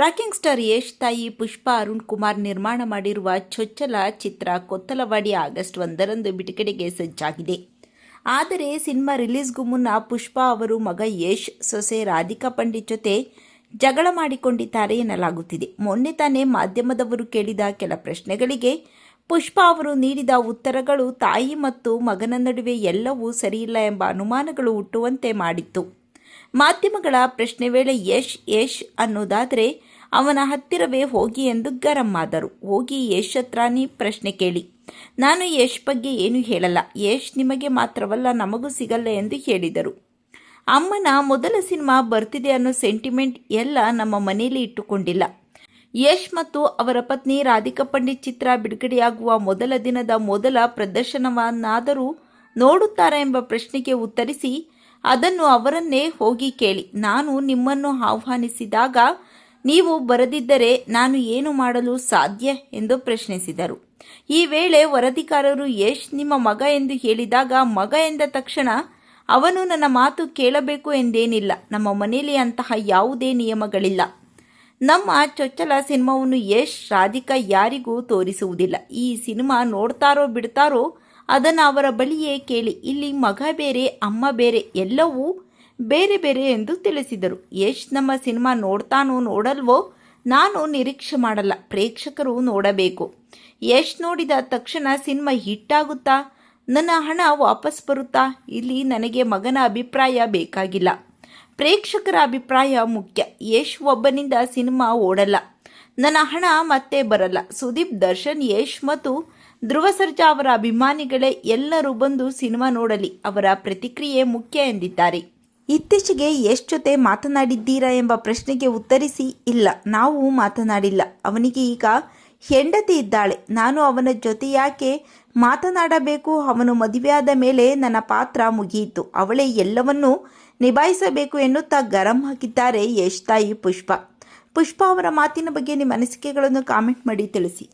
Rocking star Yash, ತಾಯಿ ಪುಷ್ಪಾ ಅರುಣ್ ಕುಮಾರ್ ನಿರ್ಮಾಣ ಮಾಡಿರುವ ಚೊಚ್ಚಲ ಚಿತ್ರ ಕೊತ್ತಲವಾಡಿ ಆಗಸ್ಟ್ ಒಂದರಂದು ಬಿಡುಗಡೆಗೆ ಸಜ್ಜಾಗಿದೆ. ಆದರೆ ಸಿನಿಮಾ ರಿಲೀಸ್ಗೂ ಮುನ್ನ ಪುಷ್ಪಾ ಅವರು ಮಗ ಯಶ್, ಸೊಸೆ ರಾಧಿಕಾ ಪಂಡಿತ್ ಜೊತೆ ಜಗಳ ಮಾಡಿಕೊಂಡಿದ್ದಾರೆ ಎನ್ನಲಾಗುತ್ತಿದೆ. ಮೊನ್ನೆ ತಾನೇ ಮಾಧ್ಯಮದವರು ಕೇಳಿದ ಕೆಲ ಪ್ರಶ್ನೆಗಳಿಗೆ ಪುಷ್ಪಾ ಅವರು ನೀಡಿದ ಉತ್ತರಗಳು ತಾಯಿ ಮತ್ತು ಮಗನ ನಡುವೆ ಎಲ್ಲವೂ ಸರಿಯಿಲ್ಲ ಎಂಬ ಅನುಮಾನಗಳು ಹುಟ್ಟುವಂತೆ ಮಾಡಿತ್ತು. ಮಾಧ್ಯಮಗಳ ಪ್ರಶ್ನೆ ವೇಳೆ ಯಶ್ ಯಶ್ ಅನ್ನೋದಾದರೆ ಅವನ ಹತ್ತಿರವೇ ಹೋಗಿ ಎಂದು ಗರಂ ಆದರು. ಹೋಗಿ ಯಶ್ ಹತ್ರ ಪ್ರಶ್ನೆ ಕೇಳಿ, ನಾನು ಯಶ್ ಬಗ್ಗೆ ಏನು ಹೇಳಲ್ಲ ಯಶ್ ನಿಮಗೆ ಮಾತ್ರವಲ್ಲ, ನಮಗೂ ಸಿಗಲ್ಲ ಎಂದು ಹೇಳಿದರು. ಅಮ್ಮನ ಮೊದಲ ಸಿನಿಮಾ ಬರ್ತಿದೆ ಅನ್ನೋ ಸೆಂಟಿಮೆಂಟ್ ಎಲ್ಲ ನಮ್ಮ ಮನೆಯಲ್ಲಿ ಇಟ್ಟುಕೊಂಡಿಲ್ಲ. ಯಶ್ ಮತ್ತು ಅವರ ಪತ್ನಿ ರಾಧಿಕಾ ಪಂಡಿತ್ ಚಿತ್ರ ಬಿಡುಗಡೆಯಾಗುವ ಮೊದಲ ದಿನದ ಮೊದಲ ಪ್ರದರ್ಶನವನ್ನಾದರೂ ನೋಡುತ್ತಾರೆ ಎಂಬ ಪ್ರಶ್ನೆಗೆ ಉತ್ತರಿಸಿ, ಅದನ್ನು ಅವರನ್ನೇ ಹೋಗಿ ಕೇಳಿ, ನಾನು ನಿಮ್ಮನ್ನು ಆಹ್ವಾನಿಸಿದಾಗ ನೀವು ಬರದಿದ್ದರೆ ನಾನು ಏನು ಮಾಡಲು ಸಾಧ್ಯ ಎಂದು ಪ್ರಶ್ನಿಸಿದರು. ಈ ವೇಳೆ ವರದಿಗಾರರು ಯಶ್, ನಿಮ್ಮ ಮಗ ಎಂದು ಹೇಳಿದಾಗ ಮಗ ಎಂದ ತಕ್ಷಣ ಅವನು ನನ್ನ ಮಾತು ಕೇಳಬೇಕು ಎಂದೇನಿಲ್ಲ. ನಮ್ಮ ಮನೆಯಲ್ಲಿ ಅಂತಹ ಯಾವುದೇ ನಿಯಮಗಳಿಲ್ಲ. ನಮ್ಮ ಚೊಚ್ಚಲ ಸಿನಿಮಾವನ್ನು ಯಶ್, ರಾಧಿಕಾ ಯಾರಿಗೂ ತೋರಿಸುವುದಿಲ್ಲ. ಈ ಸಿನಿಮಾ ನೋಡ್ತಾರೋ ಬಿಡ್ತಾರೋ ಅದನ್ನು ಅವರ ಬಳಿಯೇ ಕೇಳಿ. ಇಲ್ಲಿ ಮಗ ಬೇರೆ, ಅಮ್ಮ ಬೇರೆ ಎಲ್ಲವೂ ಬೇರೆ ಬೇರೆ ಎಂದು ತಿಳಿಸಿದರು. ಯಶ್, ನಮ್ಮ ಸಿನಿಮಾ ನೋಡ್ತಾನೋ ನೋಡಲ್ವೋ? ನಾನು ನಿರೀಕ್ಷೆ ಮಾಡಲ್ಲ. ಪ್ರೇಕ್ಷಕರು ನೋಡಬೇಕು. ಯಶ್ ನೋಡಿದ ತಕ್ಷಣ ಸಿನಿಮಾ ಹಿಟ್ಟಾಗುತ್ತಾ? ನನ್ನ ಹಣ ವಾಪಸ್ ಬರುತ್ತಾ? ಇಲ್ಲಿ ನನಗೆ ಮಗನ ಅಭಿಪ್ರಾಯ ಬೇಕಾಗಿಲ್ಲ. ಪ್ರೇಕ್ಷಕರ ಅಭಿಪ್ರಾಯ ಮುಖ್ಯ. ಯಶ್ ಒಬ್ಬನಿಂದ ಸಿನಿಮಾ ಓಡಲ್ಲ. ನನ್ನ ಹಣ ಮತ್ತೆ ಬರಲ್ಲ. ಸುದೀಪ್, ದರ್ಶನ್, ಯಶ್ ಮತ್ತು ಧ್ರುವ ಸರ್ಜಾ ಅವರ ಅಭಿಮಾನಿಗಳೇ ಎಲ್ಲರೂ ಬಂದು ಸಿನಿಮಾ ನೋಡಲಿ. ಅವರ ಪ್ರತಿಕ್ರಿಯೆ ಮುಖ್ಯ ಎಂದಿದ್ದಾರೆ. ಇತ್ತೀಚೆಗೆ ಯಶ್ ಜೊತೆ ಮಾತನಾಡಿದ್ದೀರಾ ಎಂಬ ಪ್ರಶ್ನೆಗೆ ಉತ್ತರಿಸಿ, ಇಲ್ಲ, ನಾವು ಮಾತನಾಡಿಲ್ಲ. ಅವನಿಗೆ ಈಗ ಹೆಂಡತಿ ಇದ್ದಾಳೆ. ನಾನು ಅವನ ಜೊತೆ ಯಾಕೆ ಮಾತನಾಡಬೇಕು? ಅವನು ಮದುವೆಯಾದ ಮೇಲೆ ನನ್ನ ಪಾತ್ರ ಮುಗಿಯಿತು. ಅವಳೇ ಎಲ್ಲವನ್ನೂ ನಿಭಾಯಿಸಬೇಕು ಎನ್ನುತ್ತಾ ಗರಂ ಹಾಕಿದ್ದಾರೆ ಯಶ್ ತಾಯಿ ಪುಷ್ಪ. ಪುಷ್ಪ ಅವರ ಮಾತಿನ ಬಗ್ಗೆ ನಿಮ್ಮ ಅನಿಸಿಕೆಗಳನ್ನು ಕಾಮೆಂಟ್ ಮಾಡಿ ತಿಳಿಸಿ.